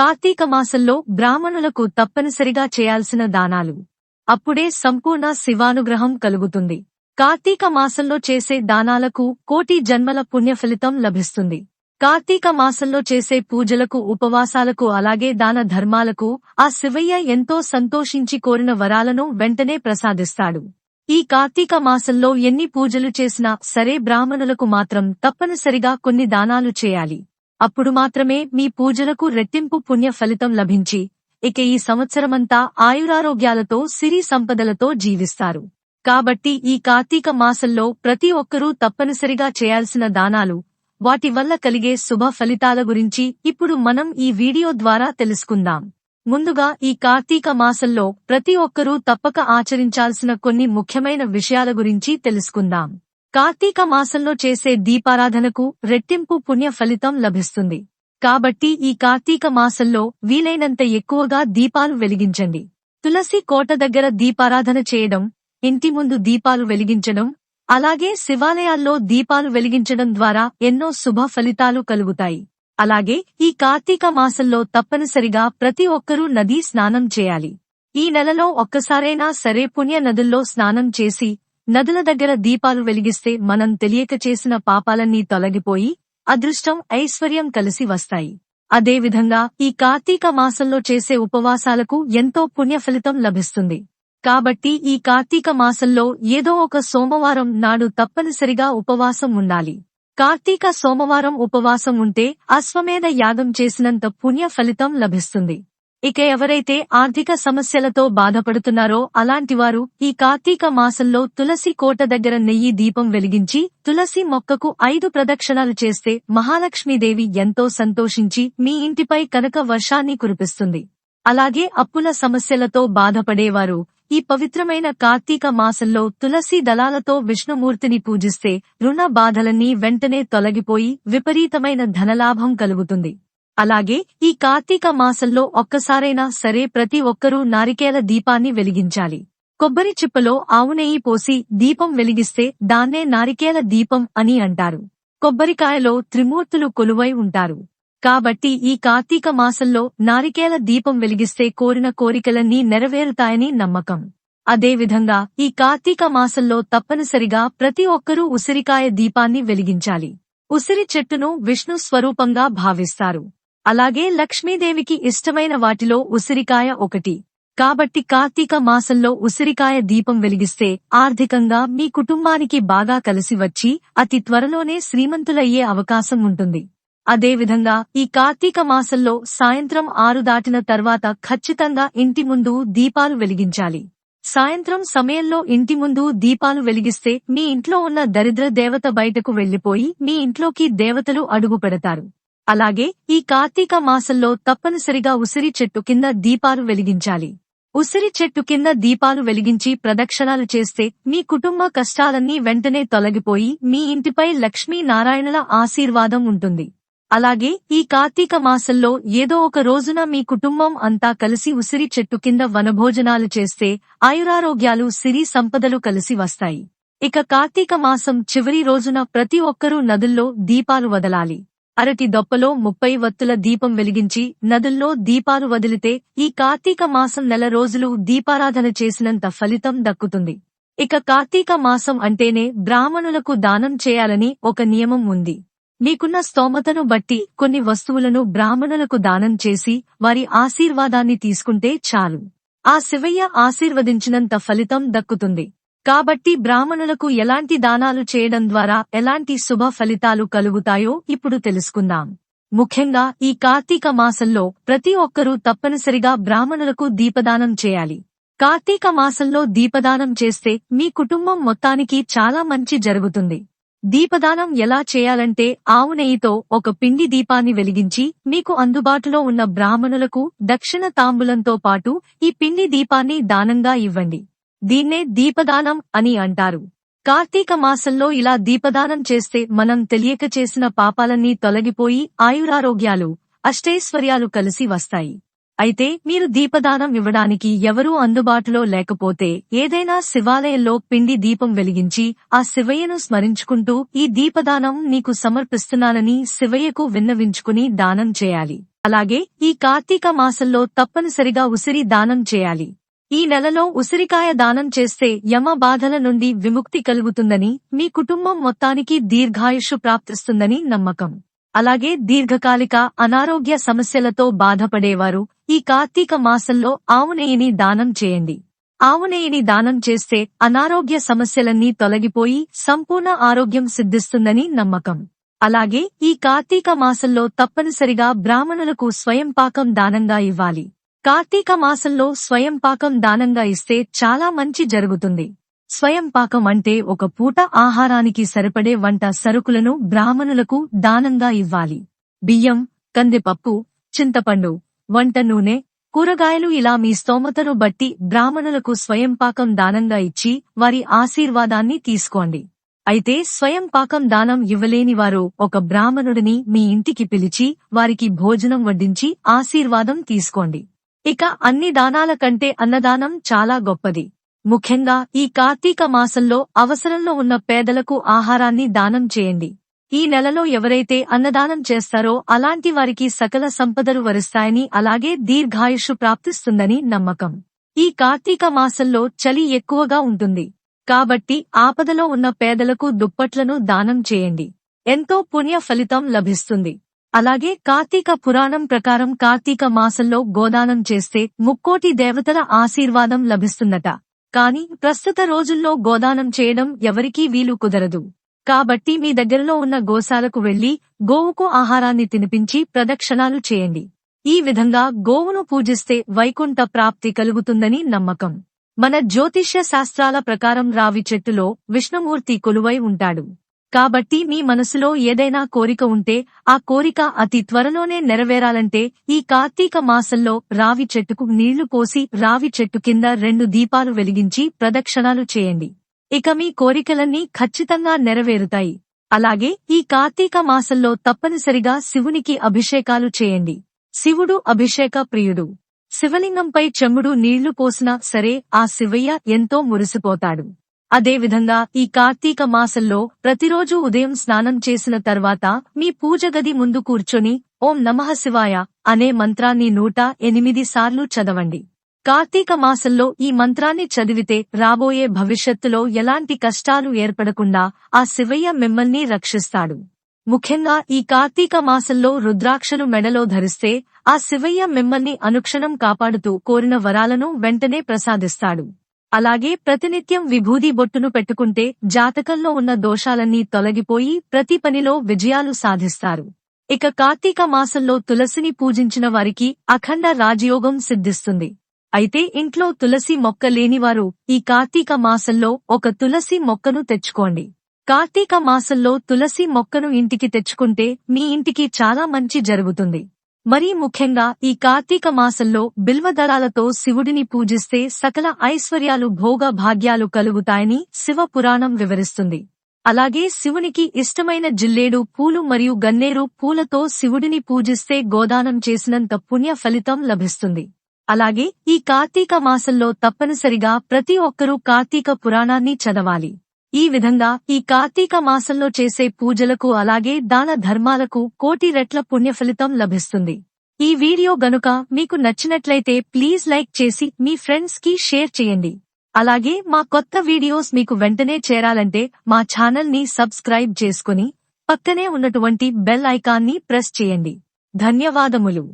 కార్తీక మాసంలో బ్రాహ్మణులకు తప్పనిసరిగా చేయాల్సిన దానాలు. అప్పుడే సంపూర్ణ శివానుగ్రహం కలుగుతుంది. కార్తీక మాసంలో చేసే దానాలకు కోటి జన్మల పుణ్య ఫలితం లభిస్తుంది. కార్తీక మాసంలో చేసే పూజలకు ఉపవాసాలకు అలాగే దాన ధర్మాలకు ఆ శివయ్య ఎంతో సంతోషించి కోరిన వరాలను వెంటనే ప్రసాదిస్తాడు. ఈ కార్తీక మాసంలో ఎన్ని పూజలు చేసినా సరే బ్రాహ్మణులకు మాత్రం తప్పనిసరిగా కొన్ని దానాలు చేయాలి. అప్పుడు మాత్రమే మీ పూజలకు రెట్టింపు పుణ్య ఫలితం లభించి ఇక ఈ సంవత్సరమంతా ఆయురారోగ్యాలతో సిరి సంపదలతో జీవిస్తారు. కాబట్టి ఈ కార్తీక మాసంలో ప్రతి ఒక్కరూ తప్పనిసరిగా చేయాల్సిన దానాలు వాటి వల్ల కలిగే శుభ ఫలితాల గురించి ఇప్పుడు మనం ఈ వీడియో ద్వారా తెలుసుకుందాం. ముందుగా ఈ కార్తీక మాసంలో ప్రతి ఒక్కరూ తప్పక ఆచరించాల్సిన కొన్ని ముఖ్యమైన విషయాల గురించి తెలుసుకుందాం. కార్తీక మాసంలో చేసే దీపారాధనకు రెట్టింపు పుణ్య ఫలితం లభిస్తుంది. కాబట్టి ఈ కార్తీక మాసంలో వీలైనంత ఎక్కువగా దీపాలు వెలిగించండి. తులసి కోట దగ్గర దీపారాధన చేయడం ఇంటి ముందు దీపాలు వెలిగించడం అలాగే శివాలయాల్లో దీపాలు వెలిగించడం ద్వారా ఎన్నో శుభ ఫలితాలు కలుగుతాయి. అలాగే ఈ కార్తీక మాసంలో తప్పనిసరిగా ప్రతి ఒక్కరూ నదీ స్నానం చేయాలి. ఈ నెలలో ఒక్కసారైనా సరే పుణ్య నదుల్లో స్నానం చేసి నదుల దగ్గర దీపాలు వెలిగిస్తే మనం తెలియక చేసిన పాపాలన్నీ తొలగిపోయి అదృష్టం ఐశ్వర్యం కలిసి వస్తాయి. అదేవిధంగా ఈ కార్తీక మాసంలో చేసే ఉపవాసాలకు ఎంతో పుణ్య ఫలితం లభిస్తుంది. కాబట్టి ఈ కార్తీక మాసంలో ఏదో ఒక సోమవారం నాడు తప్పనిసరిగా ఉపవాసం ఉండాలి. కార్తీక సోమవారం ఉపవాసం ఉంటే అశ్వమేధ యాగం చేసినంత పుణ్య ఫలితం లభిస్తుంది. ఇక ఎవరైతే ఆర్థిక సమస్యలతో బాధపడుతున్నారో అలాంటివారు ఈ కార్తీక మాసంలో తులసి కోట దగ్గర నెయ్యి దీపం వెలిగించి తులసి మొక్కకు ఐదు ప్రదక్షిణాలు చేస్తే మహాలక్ష్మీదేవి ఎంతో సంతోషించి మీ ఇంటిపై కనక వర్షాన్ని కురిపిస్తుంది. అలాగే అప్పుల సమస్యలతో బాధపడేవారు ఈ పవిత్రమైన కార్తీక మాసంలో తులసి దళాలతో విష్ణుమూర్తిని పూజిస్తే రుణ బాధలన్నీ వెంటనే తొలగిపోయి విపరీతమైన ధనలాభం కలుగుతుంది. అలాగే ఈ కార్తీక మాసంలో ఒక్కసారైనా సరే ప్రతి ఒక్కరూ నారికేల దీపాన్ని వెలిగించాలి. కొబ్బరి చిప్పలో ఆవు నెయ్యి పోసి దీపం వెలిగిస్తే దాన్నే నారికేల దీపం అని అంటారు. కొబ్బరికాయలో త్రిమూర్తులు కొలువై ఉంటారు. కాబట్టి ఈ కార్తీక మాసంలో నారికేల దీపం వెలిగిస్తే కోరిన కోరికలన్నీ నెరవేరుతాయని నమ్మకం. అదేవిధంగా ఈ కార్తీక మాసంలో తప్పనిసరిగా ప్రతి ఒక్కరూ ఉసిరికాయ దీపాన్ని వెలిగించాలి. ఉసిరి చెట్టును విష్ణు స్వరూపంగా భావిస్తారు. అలాగే లక్ష్మీదేవికి ఇష్టమైన వాటిలో ఉసిరికాయ ఒకటి. కాబట్టి కార్తీక మాసంలో ఉసిరికాయ దీపం వెలిగిస్తే ఆర్థికంగా మీ కుటుంబానికి బాగా కలిసి వచ్చి అతి త్వరలోనే శ్రీమంతులయ్యే అవకాశం ఉంటుంది. అదేవిధంగా ఈ కార్తీక మాసంలో సాయంత్రం ఆరు దాటిన తర్వాత ఖచ్చితంగా ఇంటి ముందు దీపాలు వెలిగించాలి. సాయంత్రం సమయంలో ఇంటి ముందు దీపాలు వెలిగిస్తే మీ ఇంట్లో ఉన్న దరిద్ర దేవత బయటకు వెళ్ళిపోయి మీ ఇంట్లోకి దేవతలు అడుగు పెడతారు. అలాగే ఈ కార్తీక మాసంలో తప్పనిసరిగా ఉసిరి చెట్టు కింద దీపాలు వెలిగించాలి. ఉసిరి చెట్టు కింద దీపాలు వెలిగించి ప్రదక్షిణాలు చేస్తే మీ కుటుంబ కష్టాలన్నీ వెంటనే తొలగిపోయి మీ ఇంటిపై లక్ష్మీనారాయణల ఆశీర్వాదం ఉంటుంది. అలాగే ఈ కార్తీక మాసంలో ఏదో ఒక రోజున మీ కుటుంబం అంతా కలిసి ఉసిరి చెట్టు కింద వనభోజనాలు చేస్తే ఆయురారోగ్యాలు సిరి సంపదలు కలిసి వస్తాయి. ఇక కార్తీక మాసం చివరి రోజున ప్రతి ఒక్కరూ నదుల్లో దీపాలు వదలాలి. అరటి దొప్పలో ముప్పై వత్తుల దీపం వెలిగించి నదుల్లో దీపాలు వదిలితే ఈ కార్తీక మాసం నెల రోజులు దీపారాధన చేసినంత ఫలితం దక్కుతుంది. ఇక కార్తీక మాసం అంటేనే బ్రాహ్మణులకు దానం చేయాలని ఒక నియమం ఉంది. మీకున్న స్తోమతను బట్టి కొన్ని వస్తువులను బ్రాహ్మణులకు దానం చేసి వారి ఆశీర్వాదాన్ని తీసుకుంటే చాలు. ఆ శివయ్య ఆశీర్వదించినంత ఫలితం దక్కుతుంది. కాబట్టి బ్రాహ్మణులకు ఎలాంటి దానాలు చేయడం ద్వారా ఎలాంటి శుభ ఫలితాలు కలుగుతాయో ఇప్పుడు తెలుసుకుందాం. ముఖ్యంగా ఈ కార్తీక మాసంలో ప్రతి ఒక్కరూ తప్పనిసరిగా బ్రాహ్మణులకు దీపదానం చేయాలి. కార్తీక మాసంలో దీపదానం చేస్తే మీ కుటుంబం మొత్తానికి చాలా మంచి జరుగుతుంది. దీపదానం ఎలా చేయాలంటే ఆవు నెయ్యితో ఒక పిండి దీపాన్ని వెలిగించి మీకు అందుబాటులో ఉన్న బ్రాహ్మణులకు దక్షిణ తాంబులంతో పాటు ఈ పిండి దీపాన్ని దానంగా ఇవ్వండి. దీన్నే దీపదానం అని అంటారు. కార్తీక మాసంలో ఇలా దీపదానం చేస్తే మనం తెలియక చేసిన పాపాలన్నీ తొలగిపోయి ఆయురారోగ్యాలు అష్టైశ్వర్యాలు కలిసి వస్తాయి. అయితే మీరు దీపదానం ఇవ్వడానికి ఎవరూ అందుబాటులో లేకపోతే ఏదైనా శివాలయంలో పిండి దీపం వెలిగించి ఆ శివయ్యను స్మరించుకుంటూ ఈ దీపదానం నీకు సమర్పిస్తున్నానని శివయ్యకు విన్నవించుకుని దానం చేయాలి. అలాగే ఈ కార్తీక మాసంలో తప్పనిసరిగా ఉసిరి దానం చేయాలి. ఈ నెలలో ఉసిరికాయ దానం చేస్తే యమ బాధల నుండి విముక్తి కలుగుతుందని మీ కుటుంబం మొత్తానికి దీర్ఘాయుషు ప్రాప్తిస్తుందని నమ్మకం. అలాగే దీర్ఘకాలిక అనారోగ్య సమస్యలతో బాధపడేవారు ఈ కార్తీక మాసంలో ఆవునేయిని దానం చేయండి. ఆవునేయిని దానం చేస్తే అనారోగ్య సమస్యలన్నీ తొలగిపోయి సంపూర్ణ ఆరోగ్యం సిద్ధిస్తుందని నమ్మకం. అలాగే ఈ కార్తీక మాసంలో తప్పనిసరిగా బ్రాహ్మణులకు స్వయం పాకం దానంగా ఇవ్వాలి. కార్తీక మాసంలో స్వయం పాకం దానంగా ఇస్తే చాలా మంచి జరుగుతుంది. స్వయం పాకం అంటే ఒక పూట ఆహారానికి సరిపడే వంట సరుకులను బ్రాహ్మణులకు దానంగా ఇవ్వాలి. బియ్యం కందిపప్పు చింతపండు వంట నూనె కూరగాయలు ఇలా మీ స్తోమతను బట్టి బ్రాహ్మణులకు స్వయం పాకం దానంగా ఇచ్చి వారి ఆశీర్వాదాన్ని తీసుకోండి. అయితే స్వయం పాకం దానం ఇవ్వలేని వారు ఒక బ్రాహ్మణుడిని మీ ఇంటికి పిలిచి వారికి భోజనం వడ్డించి ఆశీర్వాదం తీసుకోండి. ఇక అన్ని దానాల కంటే అన్నదానం చాలా గొప్పది. ముఖ్యంగా ఈ కార్తీక మాసంలో అవసరంలో ఉన్న పేదలకు ఆహారాన్ని దానం చేయండి. ఈ నెలలో ఎవరైతే అన్నదానం చేస్తారో అలాంటి వారికి సకల సంపదలు వరిస్తాయని అలాగే దీర్ఘాయుషు ప్రాప్తిస్తుందని నమ్మకం. ఈ కార్తీక మాసంలో చలి ఎక్కువగా ఉంటుంది. కాబట్టి ఆపదలో ఉన్న పేదలకు దుప్పట్లను దానం చేయండి. ఎంతో పుణ్య ఫలితం లభిస్తుంది. అలాగే కార్తీక పురాణం ప్రకారం కార్తీక మాసంలో గోదానం చేస్తే ముక్కోటి దేవతల ఆశీర్వాదం లభిస్తుందట. కాని ప్రస్తుత రోజుల్లో గోదానం చేయడం ఎవరికీ వీలు కుదరదు. కాబట్టి మీ దగ్గరలో ఉన్న గోశాలకు వెళ్ళి గోవుకు ఆహారాన్ని తినిపించి ప్రదక్షిణాలు చేయండి. ఈ విధంగా గోవును పూజిస్తే వైకుంఠ ప్రాప్తి కలుగుతుందని నమ్మకం. మన జ్యోతిష్య శాస్త్రాల ప్రకారం రావి చెట్టులో విష్ణుమూర్తి కొలువై ఉంటాడు. కాబట్టి మీ మనసులో ఏదైనా కోరిక ఉంటే ఆ కోరిక అతి త్వరలోనే నెరవేరాలంటే ఈ కార్తీక మాసంలో రావి చెట్టుకు నీళ్ళు పోసి రావి చెట్టు కింద రెండు దీపాలు వెలిగించి ప్రదక్షిణాలు చేయండి. ఇక మీ కోరికలన్నీ ఖచ్చితంగా నెరవేరుతాయి. అలాగే ఈ కార్తీక మాసంలో తప్పనిసరిగా శివునికి అభిషేకాలు చేయండి. శివుడు అభిషేక ప్రియుడు. శివలింగంపై చెమ్ముడు నీళ్ళు పోసినా సరే ఆ శివయ్య ఎంతో మురిసిపోతాడు. అదేవిధంగా ఈ కార్తీక మాసంలో ప్రతిరోజు ఉదయం స్నానం చేసిన తర్వాత మీ పూజ గది ముందు కూర్చొని ఓం నమః శివాయ అనే మంత్రాన్ని నూట ఎనిమిది సార్లు చదవండి. కార్తీక మాసంలో ఈ మంత్రాన్ని చదివితే రాబోయే భవిష్యత్తులో ఎలాంటి కష్టాలు ఏర్పడకుండా ఆ శివయ్య మిమ్మల్ని రక్షిస్తాడు. ముఖ్యంగా ఈ కార్తీక మాసంలో రుద్రాక్షను మెడలో ధరిస్తే ఆ శివయ్య మిమ్మల్ని అనుక్షణం కాపాడుతూ కోరిన వరాలను వెంటనే ప్రసాదిస్తాడు. అలాగే ప్రతినిత్యం విభూది బొట్టును పెట్టుకుంటే జాతకంలో ఉన్న దోషాలన్నీ తొలగిపోయి ప్రతి పనిలో విజయాలు సాధిస్తారు. ఇక కార్తీక మాసంలో తులసిని పూజించిన వారికి అఖండ రాజయోగం సిద్ధిస్తుంది. అయితే ఇంట్లో తులసి మొక్క లేనివారు ఈ కార్తీక మాసంలో ఒక తులసి మొక్కను తెచ్చుకోండి. కార్తీక మాసంలో తులసి మొక్కను ఇంటికి తెచ్చుకుంటే మీ ఇంటికి చాలా మంచి జరుగుతుంది. మరీ ముఖ్యంగా ఈ కార్తీక మాసంలో బిల్వదళాలతో శివుడిని పూజిస్తే సకల ఐశ్వర్యాలు భోగ భాగ్యాలు కలుగుతాయని శివ పురాణం వివరిస్తుంది. అలాగే శివునికి ఇష్టమైన జిల్లేడు పూలు మరియు గన్నేరు పూలతో శివుడిని పూజిస్తే గోదానం చేసినంత పుణ్య ఫలితం లభిస్తుంది. అలాగే ఈ కార్తీక మాసంలో తప్పనిసరిగా ప్రతి ఒక్కరూ కార్తీక పురాణాన్ని చదవాలి. ఈ విధంగా ఈ కార్తీక మాసంలో చేసే పూజలకు అలాగే దాన ధర్మాలకు కోటి రెట్ల పుణ్యఫలితం లభిస్తుంది. ఈ వీడియో గనుక మీకు నచ్చినట్లయితే ప్లీజ్ లైక్ చేసి మీ ఫ్రెండ్స్కి షేర్ చేయండి. అలాగే మా కొత్త వీడియోస్ మీకు వెంటనే చేరాలంటే మా ఛానల్ని సబ్స్క్రైబ్ చేసుకుని పక్కనే ఉన్నటువంటి బెల్ ఐకాన్ని ప్రెస్ చేయండి. ధన్యవాదములు.